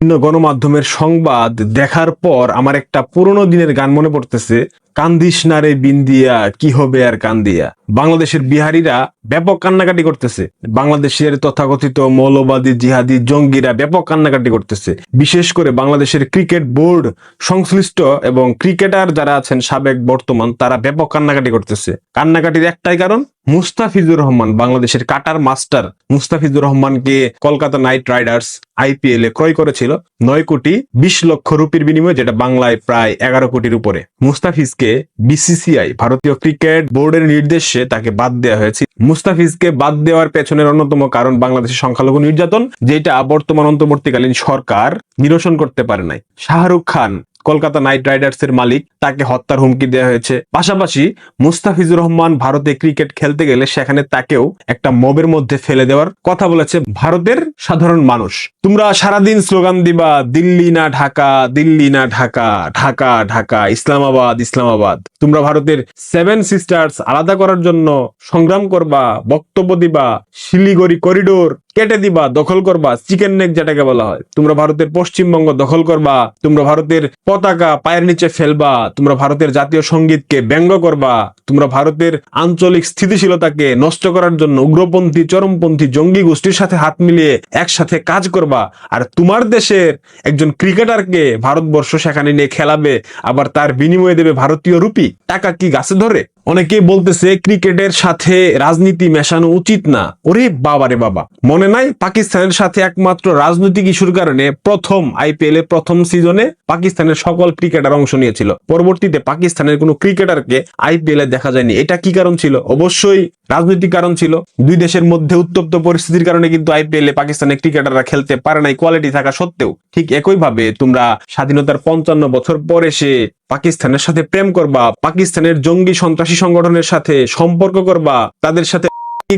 বিভিন্ন গণমাধ্যমের সংবাদ দেখার পর আমার একটা পুরনো দিনের গান মনে পড়তেছে। কান্দিস না রে বিন্দিয়া, কি হবে আর কান্দিয়া? বাংলাদেশের বিহারীরা ব্যাপক কান্নাকাটি করতেছে। বাংলাদেশের তথাকথিত মৌলবাদী জিহাদি জঙ্গিরা ব্যাপক কান্নাকাটি করতেছে। বিশেষ করে বাংলাদেশের ক্রিকেট বোর্ড, সংশ্লিষ্ট এবং ক্রিকেটার যারা আছেন সাবেক বর্তমান, তারা ব্যাপক কান্নাকাটি করতেছে। কান্নাকাটির একটাই কারণ, মুস্তাফিজুর রহমান, বাংলাদেশের কাটার মাস্টার। মুস্তাফিজুর রহমানকে কলকাতা নাইট রাইডার্স আইপিএল এ ক্রয় করেছিল নয় কোটি বিশ লক্ষ রুপির বিনিময়ে, যেটা বাংলায় প্রায় এগারো কোটির উপরে। মুস্তাফিজকে বিসিসিআই ভারতীয় ক্রিকেট বোর্ডের নির্দেশে তাকে বাদ দেওয়া হয়েছে। মুস্তাফিজকে বাদ দেওয়ার পেছনের অন্যতম কারণ বাংলাদেশের সংখ্যালঘু নির্যাতন, যেটা বর্তমান অন্তর্বর্তীকালীন সরকার নিরসন করতে পারে নাই। শাহরুখ খান কলকাতা নাইট রাইডার্স এর মালিক, তাকে হত্যার হুমকি দেওয়া হয়েছে। পাশাপাশি মুস্তাফিজুর রহমান ভারতে ক্রিকেট খেলতে গেলে সেখানে তাকেও একটা মবের মধ্যে ফেলে দেওয়ার কথা বলেছে ভারতের সাধারণ মানুষ। তোমরা সারাদিন স্লোগান দিবা, দিল্লি না ঢাকা, দিল্লি না ঢাকা ঢাকা ঢাকা, ইসলামাবাদ ইসলামাবাদ। তোমরা ভারতের সেভেন সিস্টার্স আলাদা করার জন্য সংগ্রাম করবা, বক্তব্য দিবা, শিলিগুড়ি করিডোর কেটে দিবা, দখল করবা, চিকেন নেক যেটাকে বলা হয়। তোমরা ভারতের পশ্চিমবঙ্গ দখল করবা, তোমরা ভারতের পতাকা পায়ের নিচে ফেলবা, তোমরা ভারতের জাতীয় সঙ্গীতকে ব্যঙ্গ করবা, তোমরা ভারতের আঞ্চলিক স্থিতিশীলতাকে নষ্ট করার জন্য উগ্রপন্থী, চরমপন্থী, জঙ্গি গোষ্ঠীর সাথে হাত মিলিয়ে একসাথে কাজ করবা। আর তোমার দেশের একজন ক্রিকেটারকে ভারতবর্ষ সেখানে নিয়ে খেলাবে, আবার তার বিনিময়ে দেবে ভারতীয় রুপি। টাকা কি গাছে ধরে? অনেকেই বলতেছে, ক্রিকেটের সাথে রাজনীতি মেশানো উচিত না। ওরে বাবারে বাবা। মনে নাই পাকিস্তানের সাথে একমাত্র রাজনৈতিক ইস্যুর কারণে প্রথম আইপিএল এ প্রথম সিজনে পাকিস্তানের সকল ক্রিকেটার অংশ নিয়েছিল। পরবর্তীতে পাকিস্তানের কোনো ক্রিকেটারকে আইপিএল এ দেখা যায়নি। এটা কি কারণ ছিল? অবশ্যই রাজনৈতিক কারণ ছিল। দুই দেশের মধ্যে উত্তপ্ত পরিস্থিতির কারণে কিন্তু আইপিএল এ পাকিস্তানের ক্রিকেটাররা খেলতে পারে নাই। কোয়ালিটি থাকা সত্ত্বেও ঠিক একইভাবে তোমরা স্বাধীনতার পঞ্চান্ন বছর পরে এসে পাকিস্তানের সাথে প্রেম করবা, পাকিস্তানের জঙ্গি সন্ত্রাসী সংগঠনের সাথে সম্পর্ক করবা, তাদের সাথে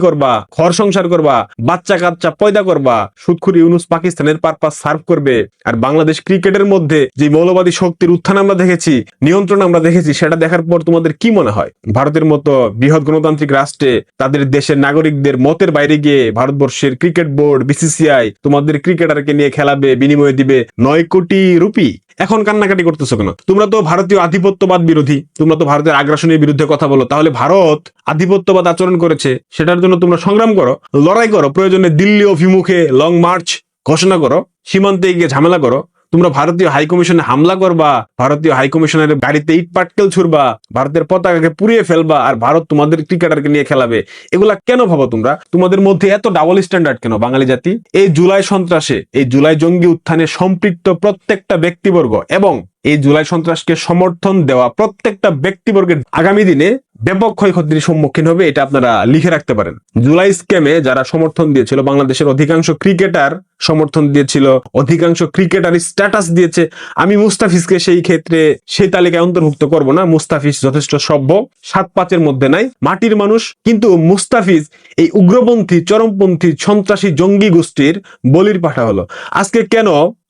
করবা, ঘর সংসার করবা, বাচ্চা কাচ্চা পয়দা করবা সুদখুরি ইউনুস পাকিস্তানের পারপাস সার্ভ করবে। আর বাংলাদেশ ক্রিকেটের মধ্যে যে মৌলবাদী শক্তির উত্থান আমরা দেখেছি, নিয়ন্ত্রণ আমরা দেখেছি, সেটা দেখার পর তোমাদের কি মনে হয়? ভারতের মতো বৃহৎ গণতান্ত্রিক রাষ্ট্রে তাদের দেশের নাগরিকদের মতের বাইরে গিয়ে ভারতবর্ষের ক্রিকেট বোর্ড, বিসিসিআই তোমাদের ক্রিকেটারকে নিয়ে খেলাবে, বিনিময়ে দিবে নয় কোটি রুপি? এখন কান্নাকাটি করতেছো কেন? তোমরা তো ভারতীয় আধিপত্যবাদ বিরোধী, তোমরা তো ভারতের আগ্রাসনের বিরুদ্ধে কথা বলো। তাহলে ভারত আধিপত্যবাদ আচরণ করেছে, সেটার জন্য তোমরা সংগ্রাম করো, লড়াই করো, প্রয়োজনে দিল্লি অভিমুখে লং মার্চ ঘোষণা করো, সীমান্তে গিয়ে ঝামেলা করো তোমরা ভারতীয় হাইকমিশনে হামলা করবা, ভারতীয় হাইকমিশনের গাড়িতে ইট পাটকেল ছুড়বা, ভারতের পতাকাকে পুড়িয়ে ফেলবা, আর ভারত তোমাদের ক্রিকেটারকে নিয়ে খেলাবে। এগুলা কেন ভাবো তোমরা? তোমাদের মধ্যে এত ডাবল স্ট্যান্ডার্ড কেন বাঙালি জাতি? এই জুলাই সন্ত্রাসে, এই জুলাই জঙ্গি উত্থানে সম্পৃক্ত প্রত্যেকটা ব্যক্তিবর্গ এবং এই জুলাই সন্ত্রাসকে সমর্থন দেওয়া প্রত্যেকটা ব্যক্তিবর্গের আগামী দিনে ব্যাপক ক্ষয়ক্ষতির সম্মুখীন হবে, এটা আপনারা লিখে রাখতে পারেন। জুলাই স্ক্যামে যারা সমর্থন দিয়েছিল, বাংলাদেশের অধিকাংশ ক্রিকেটার সমর্থন দিয়েছিল, অধিকাংশ ক্রিকেটার স্ট্যাটাস দিয়েছে। আমি মুস্তাফিজকে সেই ক্ষেত্রে সেই তালিকায় অন্তর্ভুক্ত করব না, মুস্তাফিজ যথেষ্ট সভ্য, সাত পাঁচের মধ্যে নাই, মাটির মানুষ। কিন্তু মুস্তাফিজ এই উগ্রপন্থী, চরমপন্থী, সন্ত্রাসী জঙ্গি গোষ্ঠীর বলির পাঠা হলো। আজকে কেন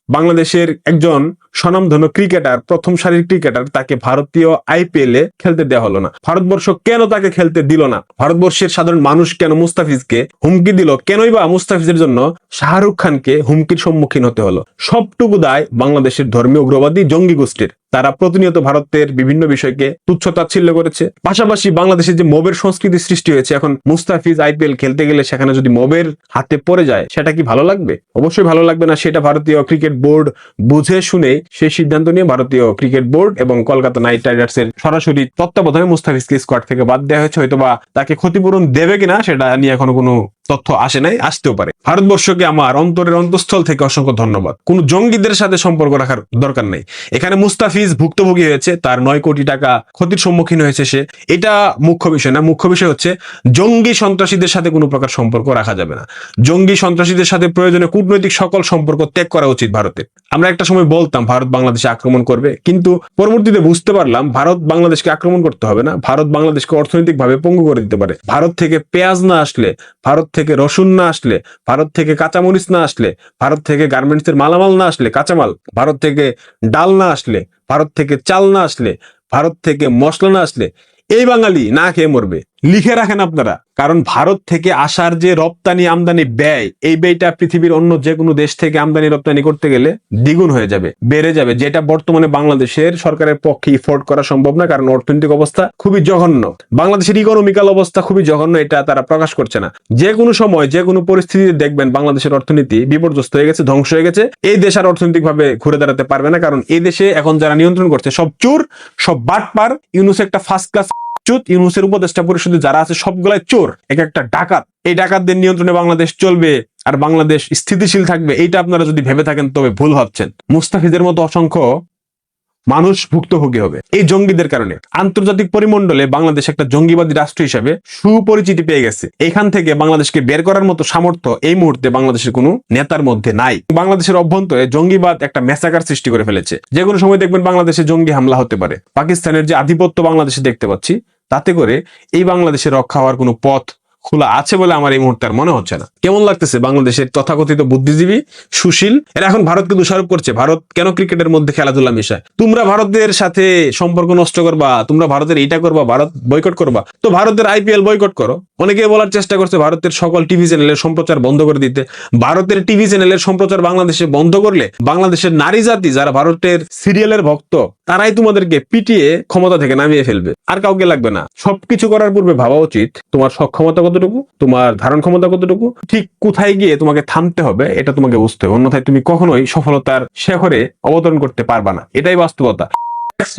বাংলাদেশের একজন স্বনামধন্য ক্রিকেটার, প্রথম সারির ক্রিকেটার তাকে ভারতীয় আইপিএল এ খেলতে দেওয়া হলো না। ভারতবর্ষ কেন তাকে খেলতে দিল না? ভারতবর্ষের সাধারণ মানুষ কেন মুস্তাফিজকে হুমকি দিল? কেনই বা মুস্তাফিজের জন্য শাহরুখ খানকে হুমকির সম্মুখীন হতে হলো? সবটুকু দায় বাংলাদেশের ধর্মীয় উগ্রবাদী জঙ্গি গোষ্ঠীর। তারা প্রতিনিয়ত ভারতের বিভিন্ন বিষয়কে তুচ্ছ তাচ্ছিল্য করেছে। পাশাপাশি বাংলাদেশে যে মবের সংস্কৃতি সৃষ্টি হয়েছে, এখন মুস্তাফিজ আইপিএল খেলতে গেলে সেখানে যদি মবের হাতে পড়ে যায়, সেটা কি ভালো লাগবে? অবশ্যই ভালো লাগবে না। সেটা ভারতীয় ক্রিকেট বোর্ড বুঝে শুনে সেই সিদ্ধান্ত নিয়ে ভারতীয় ক্রিকেট বোর্ড এবং কলকাতা নাইট রাইডার্স এর সরাসরি তত্ত্বাবধানে মুস্তাফিজকে স্কোয়াড থেকে বাদ দেওয়া হয়েছে, হয়তোবা তাকে ক্ষতিপূরণ দেবে কিনা, সেটা নিয়ে এখনও কোনো তথ্য আসে নাই, আসতেও পারে। ভারতবর্ষকে আমার অন্তরের অন্তঃস্থল থেকে অসংখ্য ধন্যবাদ। কোন জঙ্গিদের সাথে সম্পর্ক রাখার দরকার নেই। এখানে মুস্তাফিজ ভুক্তভোগী হয়েছে, তার নয় কোটি টাকা ক্ষতির সম্মুখীন হয়েছে সে। এটা মুখ্য বিষয় না, মুখ্য বিষয় হচ্ছে জঙ্গি সন্ত্রাসীদের সাথে কোনো প্রকার সম্পর্ক রাখা যাবে না। জঙ্গি সন্ত্রাসীদের সাথে প্রয়োজনে কূটনৈতিক সকল সম্পর্ক ত্যাগ করা উচিত ভারতের। আমরা একটা সময় বলতাম, ভারত বাংলাদেশে আক্রমণ করবে, কিন্তু পরবর্তীতে বুঝতে পারলাম, ভারত বাংলাদেশকে আক্রমণ করতে হবে না। ভারত বাংলাদেশকে অর্থনৈতিকভাবে পঙ্গু করে দিতে পারে। ভারত থেকে পেঁয়াজ না আসলে ভারত থেকে রসুন না আসলে, ভারত থেকে কাঁচামরিচ না আসলে, ভারত থেকে গার্মেন্টস এর মালামাল না আসলে, কাঁচামাল, ভারত থেকে ডাল না আসলে, ভারত থেকে চাল না আসলে, ভারত থেকে মশলা না আসলে, এই বাঙালি না খেয়ে মরবে। লিখে রাখেন আপনারা। কারণ ভারত থেকে আসার যে রপ্তানি আমদানি ব্যয়, এই ব্যয়টা পৃথিবীর অন্য যে কোনো দেশ থেকে আমদানি রপ্তানি করতে গেলে দ্বিগুণ হয়ে যাবে, বেড়ে যাবে। যেটা বর্তমানে বাংলাদেশের সরকারের পক্ষে ইফোর্ড করা সম্ভব না, কারণ অর্থনৈতিক অবস্থা খুবই জঘন্য। বাংলাদেশের ইকোনমিক্যাল অবস্থা খুবই জঘন্য, এটা তারা প্রকাশ করছে না। যে কোনো সময় যে কোনো পরিস্থিতিতে দেখবেন বাংলাদেশের অর্থনীতি বিপর্যস্ত হয়ে গেছে, ধ্বংস হয়ে গেছে। এই দেশ আর অর্থনৈতিক ভাবে ঘুরে দাঁড়াতে পারবে না, কারণ এই দেশে এখন যারা নিয়ন্ত্রণ করছে, সব চোর, সব বাটপার। ইউনুস একটা ফার্স্ট ক্লাস চুত ইউনুসের উপদেষ্টা পরিষদে যারা আছে, সবগুলাই চোর। এক একটা ডাকাত। এই ডাকাতদের নিয়ন্ত্রণে বাংলাদেশ চলবে আর বাংলাদেশ স্থিতিশীল থাকবে, এইটা আপনারা যদি ভেবে থাকেন তবে ভুল ভাবছেন। মুস্তাফিজের মতো অসংখ্য মানুষ ভুক্তভোগী হবে। এই জঙ্গিদের কারণে। আন্তর্জাতিক পরিমণ্ডলে বাংলাদেশ একটা জঙ্গিবাদী রাষ্ট্র হিসেবে সুপরিচিতি পেয়ে গেছে। এখান থেকে বাংলাদেশকে বের করার মতো সামর্থ্য এই মুহূর্তে বাংলাদেশের কোনো নেতার মধ্যে নাই। বাংলাদেশের অভ্যন্তরে জঙ্গিবাদ একটা মেসাকার সৃষ্টি করে ফেলেছে। যে কোনো সময় দেখবেন বাংলাদেশে জঙ্গি হামলা হতে পারে। পাকিস্তানের যে আধিপত্য বাংলাদেশে দেখতে পাচ্ছি তাতে করে এই বাংলাদেশে রক্ষা হওয়ার কোনো পথ খোলা আছে বলে আমার এই মুহূর্তে আর মনে হচ্ছে না। কেমন লাগতেছে বাংলাদেশের তথাকথিত বুদ্ধিজীবী, সুশীল? এরা এখন ভারতকে দোষারোপ করছে। ভারত কেন ক্রিকেটের মধ্যে খেলাধুলা মিশায়? তোমরা ভারতের সাথে সম্পর্ক নষ্ট করবা, তোমরা ভারতের এইটা করবা, ভারত বয়কট করবা। তো ভারতের আইপিএল বয়কট করো। অনেকে বলার চেষ্টা করছে ভারতের সকল টিভি চ্যানেলের সম্প্রচার বন্ধ করে দিতে। ভারতের টিভি চ্যানেলের সম্প্রচার বাংলাদেশে বন্ধ করলে বাংলাদেশের নারী জাতি, যারা ভারতের সিরিয়ালের ভক্ত, তারাই তোমাদেরকে পিটিয়ে ক্ষমতা থেকে নামিয়ে ফেলবে। আর কাউকে লাগবে না। সবকিছু করার পূর্বে ভাবা উচিত, তোমার সক্ষমতা কতটুকু? তোমার ধারণ ক্ষমতা কতটুকু? ঠিক কোথায় গিয়ে তোমাকে থামতে হবে, এটা তোমাকে বুঝতে হবে। অন্যথায় তুমি কখনোই সফলতার শেখরে অবতরণ করতে পারবা না। এটাই বাস্তবতা।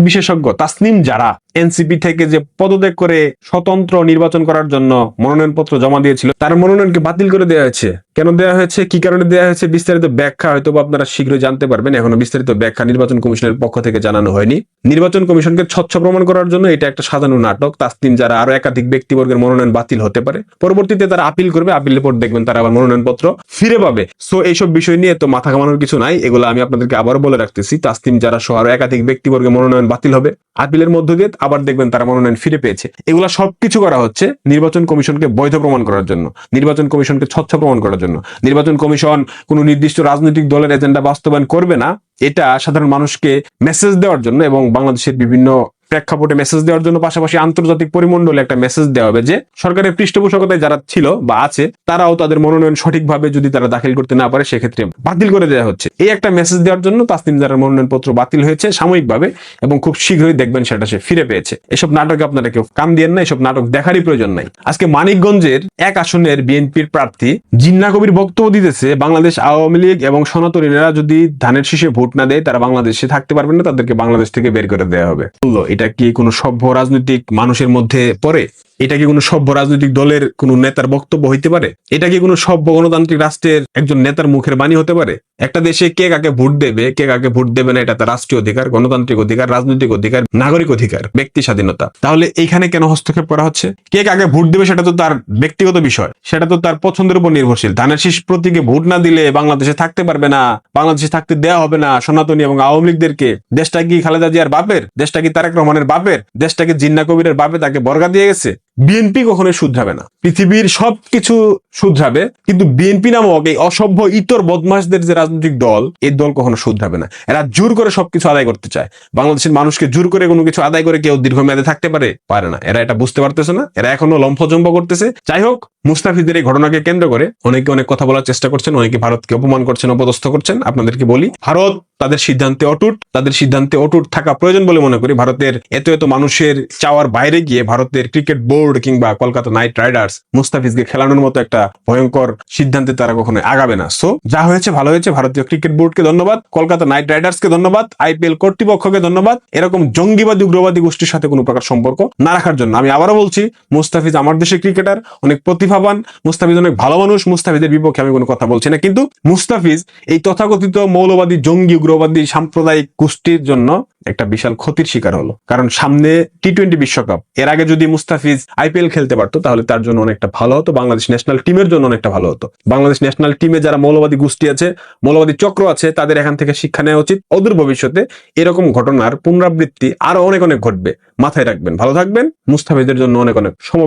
বিশেষজ্ঞ তাসনিম যারা এনসিপি থেকে যে পদত্যাগ করে স্বতন্ত্র নির্বাচন করার জন্য মনোনয়নপত্র জমা দিয়েছিল, তার মনোনয়নকে বাতিল করে দেওয়া হয়েছে। কেন দেওয়া হয়েছে? কি কারণে দেওয়া হয়েছে? বিস্তারিত ব্যাখ্যা হয়তো আপনারা শীঘ্রই জানতে পারবেন। এখনও বিস্তারিত ব্যাখ্যা নির্বাচন কমিশনের পক্ষ থেকে জানানো হয়নি। নির্বাচন কমিশনকে স্বচ্ছ প্রমাণ করার জন্য এটা একটা সাজানো নাটক। তাসনিম যারা আরও একাধিক ব্যক্তিবর্গের মনোনয়ন বাতিল হতে পারে, পরবর্তীতে তারা আপিল করবে, আপিলের পর দেখবেন তারা আবার মনোনয়নপত্র ফিরে পাবে। সো এইসব বিষয় নিয়ে তো মাথা ঘামানোর কিছু নাই। এগুলো আমি আপনাদেরকে আবারও বলে রাখতেছি। তাসনিম যারা সহ আরও একাধিক ব্যক্তিবর্গের মনোনয়ন বাতিল হবে আপিলের মধ্য দিয়ে আবার দেখবেন তারা মনোনয়ন ফিরে পেয়েছে। এগুলা সবকিছু করা হচ্ছে নির্বাচন কমিশনকে বৈধ প্রমাণ করার জন্য, নির্বাচন কমিশনকে স্বচ্ছ প্রমাণ করার জন্য। নির্বাচন কমিশন কোনো নির্দিষ্ট রাজনৈতিক দলের এজেন্ডা বাস্তবায়ন করবে না, এটা সাধারণ মানুষকে মেসেজ দেওয়ার জন্য এবং বাংলাদেশের বিভিন্ন প্রেক্ষাপটে মেসেজ দেওয়ার জন্য পাশাপাশি আন্তর্জাতিক পরিমণ্ডলে একটা মেসেজ দেওয়া হবে যে, সরকারের পৃষ্ঠপোষকতায় যারা ছিল বা আছে, তারাও তাদের মনোনয়ন সঠিকভাবে যদি তারা দাখিল করতে না পারে, সেক্ষেত্রে বাতিল করে দেওয়া হচ্ছে। এই একটা মেসেজ দেওয়ার জন্য তাসনিম যারা মনোনয়নপত্র বাতিল হয়েছে সাময়িকভাবে এবং খুব শীঘ্রই দেখবেন সেটা সে ফিরে পেয়েছে। এসব নাটকে আপনারা কেউ কান দিয়েন না, এসব নাটক দেখারই প্রয়োজন নাই। আজকে মানিকগঞ্জের এক আসনের বিএনপির প্রার্থী জিন্না কবির বক্তব্য দিতেছে, বাংলাদেশ আওয়ামী লীগ এবং সনাতনীরা যদি ধানের শীষে ভোট না দেয়, তারা বাংলাদেশে থাকতে পারবে না, তাদেরকে বাংলাদেশ থেকে বের করে দেওয়া হবে। বলল এটা কি কোনো সভ্য রাজনৈতিক মানুষের মধ্যে পড়ে? এটা কি কোনো সভ্য রাজনৈতিক দলের কোনো নেতার বক্তব্য হইতে পারে? এটা কি কোনো সভ্য গণতান্ত্রিক রাষ্ট্রের একজন নেতার মুখের বাণী হতে পারে? একটা দেশে কে কাকে ভোট দেবে, কে কাকে ভোট দেবে না, এটা তার রাষ্ট্রীয় অধিকার, গণতান্ত্রিক অধিকার, রাজনৈতিক অধিকার, নাগরিক অধিকার, ব্যক্তি স্বাধীনতা। তাহলে এইখানে কেন হস্তক্ষেপ করা হচ্ছে? কে কাকে ভোট দেবে সেটা তো তার ব্যক্তিগত বিষয়, সেটা তো তার পছন্দের উপর নির্ভরশীল। ধানের শীষ প্রতীকে ভোট না দিলে বাংলাদেশে থাকতে পারবে না, বাংলাদেশে থাকতে দেওয়া হবে না সনাতনী এবং আওয়ামী লীগদেরকে। দেশটা কি খালেদা জিয়ার বাপের? দেশটা কি তারেক রহমানের বাপের? দেশটা কি জিন্না কবিরের বাপে তাকে বর্গা দিয়ে গেছে? বিএনপি কখনোই শুধরাবে না। পৃথিবীর সবকিছু শুধরাবে, কিন্তু বিএনপি নামক এই অসভ্য ইতর বদমাসদের যে রাজনৈতিক দল, এই দল কখনো শুধরাবে না। এরা জোর করে সবকিছু আদায় করতে চায়। বাংলাদেশের মানুষকে জোর করে কোনো কিছু আদায় করে কেউ দীর্ঘমেয়াদে থাকতে পারে? পারে না। এরা এটা বুঝতে পারতেছে না। এরা এখনও লম্ফজম্ব করতেছে। যাই হোক মুস্তাফিদের এই ঘটনাকে কেন্দ্র করে অনেকে অনেক কথা বলার চেষ্টা করছেন, অনেকে ভারতকে অপমান করছেন, অপদস্থ করছেন। আপনাদেরকে বলি, ভারত তাদের সিদ্ধান্তে অটুট। তাদের সিদ্ধান্তে অটুট থাকা প্রয়োজন বলে মনে করি। ভারতের এত এত মানুষের চাওয়ার বাইরে গিয়ে ভারতের ক্রিকেট বোর্ড কিংবা কলকাতা নাইট রাইডার্স মুস্তাফিজকে খেলানোর মতো একটা ভয়ঙ্কর সিদ্ধান্তে তারা কখনো আগাবে না। সো যা হয়েছে, ভালো হয়েছে। ভারতীয় ক্রিকেট বোর্ডকে ধন্যবাদ। কলকাতা নাইট রাইডার্সকে ধন্যবাদ। আইপিএল কর্তৃপক্ষকে ধন্যবাদ। এরকম জঙ্গিবাদী, উগ্রবাদী গোষ্ঠীর সাথে কোনো প্রকার সম্পর্ক না রাখার জন্য। আমি আবারও বলছি, মুস্তাফিজ আমার দেশের ক্রিকেটার, অনেক প্রতিভাবান। মুস্তাফিজ অনেক ভালো মানুষ। মুস্তাফিজের বিপক্ষে আমি কোনো কথা বলছি না। কিন্তু মুস্তাফিজ এই তথাকথিত মৌলবাদী, জঙ্গি, উগ্রবাদী, সাম্প্রদায়িক গোষ্ঠীর জন্য একটা বিশাল ক্ষতির শিকার হলো। কারণ সামনে টি টোয়েন্টি বিশ্বকাপ, এর আগে যদি মুস্তাফিজ আইপিএল খেলতে পারতো, তাহলে তার জন্য অনেকটা ভালো হতো, বাংলাদেশ ন্যাশনাল টিমের জন্য অনেকটা ভালো হতো। বাংলাদেশ ন্যাশনাল টিমে যারা মৌলবাদী গোষ্ঠী আছে, মৌলবাদী চক্র আছে, তাদের এখান থেকে শিক্ষা নেওয়া উচিত। অদূর ভবিষ্যতে এরকম ঘটনার পুনরাবৃত্তি আরও অনেক অনেক ঘটবে। মাথায় রাখবেন, ভালো থাকবেন। মুস্তাফিজের জন্য অনেক অনেক সম